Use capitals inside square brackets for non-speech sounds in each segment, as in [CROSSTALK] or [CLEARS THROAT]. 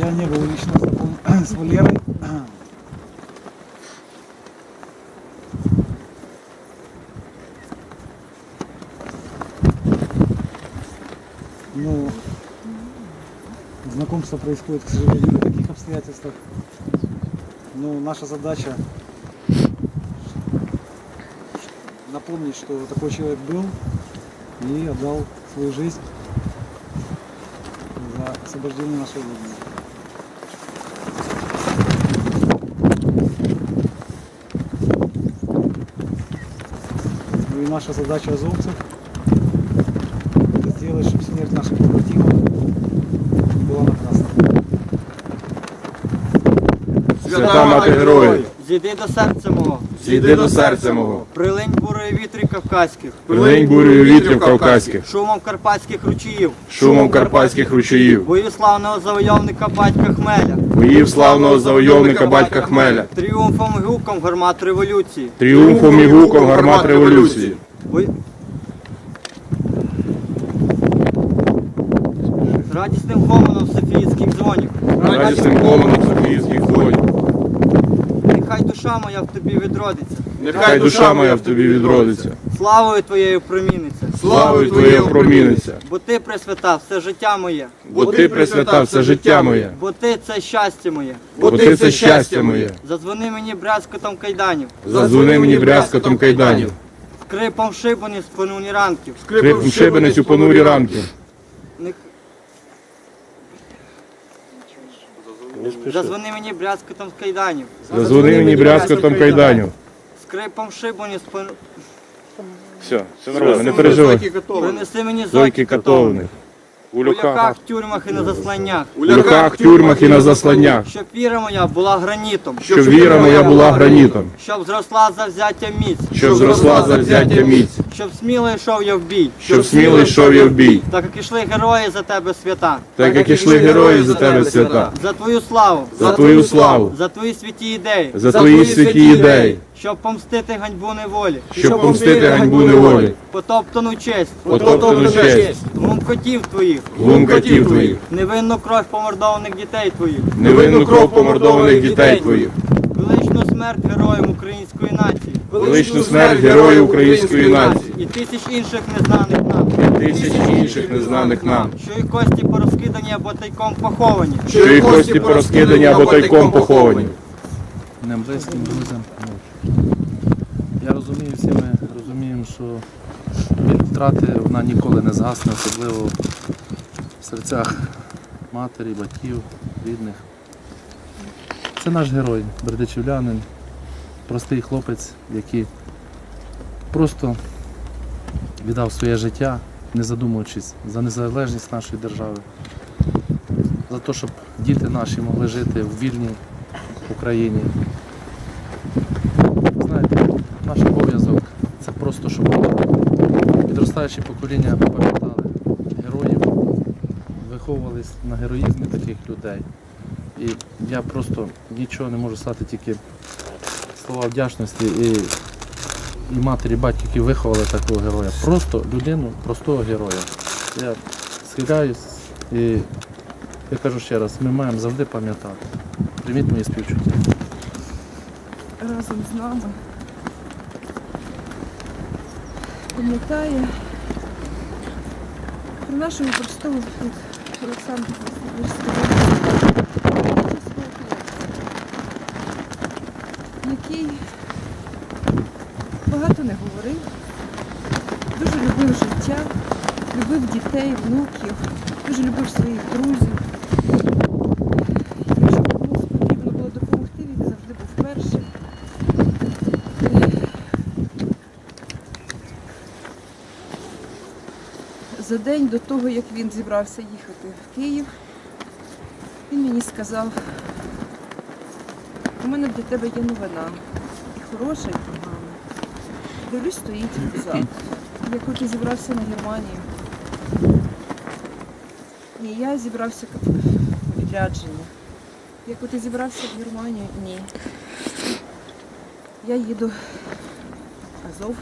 Я не был лично знаком [CLEARS THROAT] с Валерой. Ну, знакомство происходит, к сожалению, в таких обстоятельствах. Ну, наша задача напомнить, что такой человек был и отдал свою жизнь за освобождение нашей Родины. наша задача азовцев это сделать, чтобы смерть наших побратимов была напрасна. Свята мати героїв, Зійди до серця мого, зійди до серця мого, прилинь бурою вітрів кавказьких, прилинь бурею вітрів кавказьких, шумом карпатських ручіїв, шумом карпатських ручаїв, бою славного завойовника батька Хмеля, боїв славного завойовника батька Хмеля, тріумфом і гуком гармат революції, тріумфом і гуком гармат революції, бой... радісним гомоном Софіївських дзвонів. радісним гомоном Софіївських дзвонів. Нехай душа моя в тобі відродиться, Нехай душа моя в тобі відродиться, славою твоєю проміниться, славою твоєю проміниться, бо ти присвята все життя моє, бо ти присвята все життя моє, бо ти це щастя моє. бо ти це щастя моє. Задзвони мені брязкотом кайданів, Задзвони мені брязкотом кайданів, скрипом шибані понурі ранків. криком шибениць у понурі ранки. Зазвони мені брязкотом з кайданів, Зазвони мені брязкотом кайданів. скрипом шибані з пон... Все, все нормально, не переживай. Принеси мені Зойки зойки катованих. У у тюрмах і на засланнях, у люках, тюрмах і на засланнях. щоб віра моя була гранітом, Щоб віра моя була гранітом, щоб зросла завзяття міць, щоб зросла завзяття міць, щоб сміло йшов я в бій, щоб сміло йшов я в бій, так як ішли герої за тебе свята, так як ішли герої за тебе свята, за твою славу, за твою славу, за твої святі ідеї, за твої святі ідеї, щоб помстити ганьбу неволі, щоб помстити ганьбу неволі, потоптану честь, потоптану честь, глум котів твоїх, глум котів твоїх, невинну кров помордованих дітей твоїх, невинну кров помордованих дітей твоїх, величну смерть героям української нації, величну смерть героїв української нації, і тисяч інших незнаних нам, тисяч інших незнаних нам, що і кості порозкидані або тайком поховані, що їх кості порозкидані або тайком поховані. Ним близьким друзям. Я розумію, всі ми розуміємо, що від втрати вона ніколи не згасне, особливо в серцях матері, батьків, рідних. Це наш герой, бердичівлянин, простий хлопець, який просто віддав своє життя, не задумуючись за незалежність нашої держави, за те, щоб діти наші могли жити в вільній Україні. Знаєте, наш обов'язок це просто, щоб підростаючі покоління пам'ятали героїв, виховувались на героїзмі таких людей. І я просто нічого не можу стати тільки слова вдячності і, і матері, і батьки, які виховали такого героя. Просто людину, простого героя. Я схиляюсь і я кажу ще раз, ми маємо завжди пам'ятати. Прийміть мої співчуття. разом з нами. Пам'ятає про нашого простого як Олександр Васильович сказав, дуже свого хлопця, який багато не говорив, дуже любив життя, любив дітей, внуків, дуже любив своїх друзів. Якщо комусь потрібно було допомогти, він завжди був першим. За день до того, як він зібрався їхати в Київ, він мені сказав, у мене для тебе є новина. І хороша, і погана. Дивлюсь, стоїть рюкзак. Я хоч і зібрався на Германію. Ні, я зібрався в відрядження. Як от і зібрався в Германію? Ні. Я їду Азов.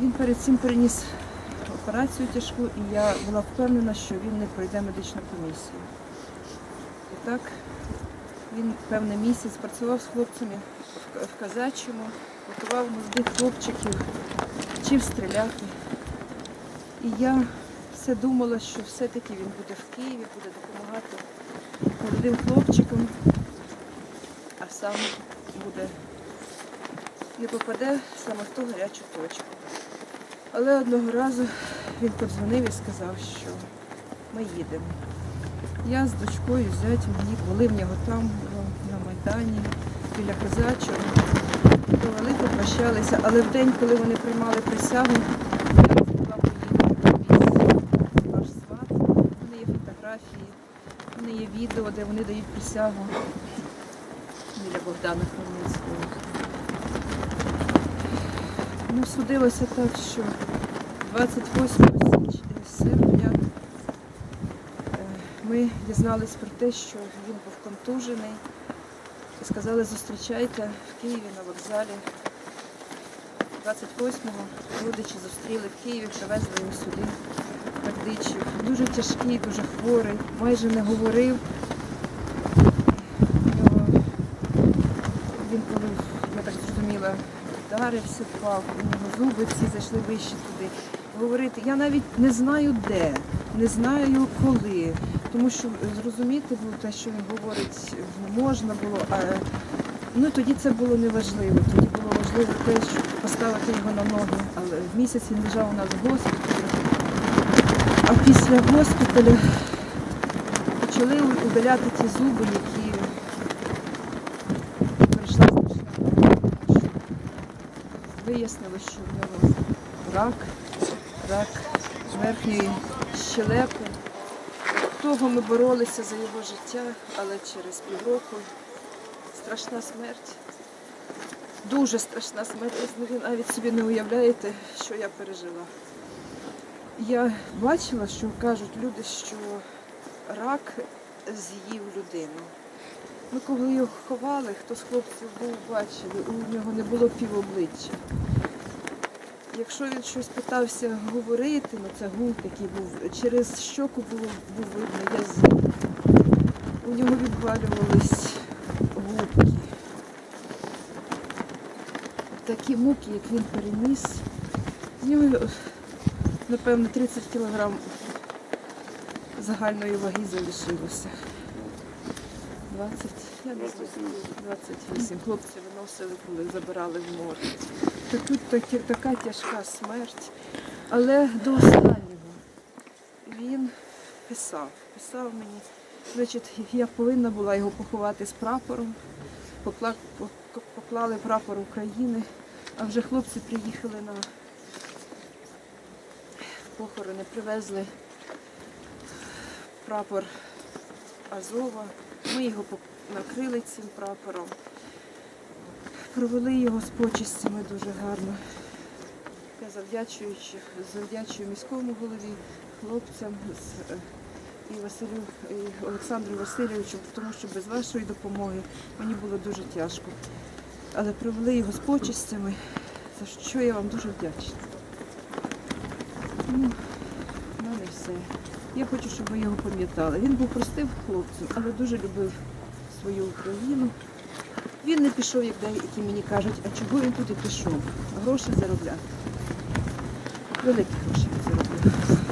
Він перед цим приніс операцію тяжку, і я була впевнена, що він не пройде медичну комісію. І так він певний місяць працював з хлопцями в, казачому, готував молодих хлопчиків, вчив стріляти. І я все думала, що все-таки він буде в Києві, буде допомагати молодим хлопчикам, а сам буде не попаде саме в ту гарячу точку. Але одного разу він подзвонив і сказав, що ми їдемо. Я з дочкою, зятем їх були в нього там, на Майдані, біля Козачого. Провели, попрощалися, але в день, коли вони приймали присягу, я змогла поїхати аж сват. У мене є фотографії, мене є відео, де вони дають присягу біля Богдана Хмельницького. Ну, судилося так, що 28 січ- серпня ми дізнались про те, що він був контужений. І сказали, зустрічайте в Києві на вокзалі. 28-го родичі зустріли в Києві, привезли його сюди, Бердичів. Дуже тяжкий, дуже хворий, майже не говорив. У нього він коли, я так зрозуміла, вдарився, впав, у нього зуби всі зайшли вище туди. Говорити, я навіть не знаю де, не знаю коли. Тому що зрозуміти було те, що він говорить, можна було. А ну тоді це було неважливо. Тоді було важливо те, щоб поставити його на ноги. Але місяць він лежав у нас в госпіталі. А після госпіталю почали удаляти ті зуби, які прийшла страшна вияснили, що в нього рак, рак верхньої щелепи. Того ми боролися за його життя, але через півроку страшна смерть. Дуже страшна смерть. Ви навіть собі не уявляєте, що я пережила. Я бачила, що кажуть люди, що рак з'їв людину. Ми коли його ховали, хто з хлопців був, бачили, у нього не було півобличчя. Якщо він щось питався говорити, ну це гул такий був, через щоку було, був видно язик. У нього відвалювались губки. Такі муки, як він переніс. Нього, напевно, 30 кілограм загальної ваги залишилося. 20, я не знаю, 28 хлопці виносили, коли забирали в Таку, такі, така тяжка смерть. Але до останнього він писав, писав мені. Значить, я повинна була його поховати з прапором. Покла- Поклали прапор України, а вже хлопці приїхали на похорони, привезли прапор Азова. Ми його накрили цим прапором. Провели його з почестями дуже гарно. Я завдячуючи, завдячую міському голові, хлопцям з, е, і Василю і Олександру Васильовичу, тому що без вашої допомоги мені було дуже тяжко. Але провели його з почестями, за що я вам дуже вдячна. Ну, в мене все. Я хочу, щоб ви його пам'ятали. Він був простим хлопцем, але дуже любив свою Україну. Він не пішов, як деякі мені кажуть, а чого він туди пішов? Гроші заробляти. Великі гроші він.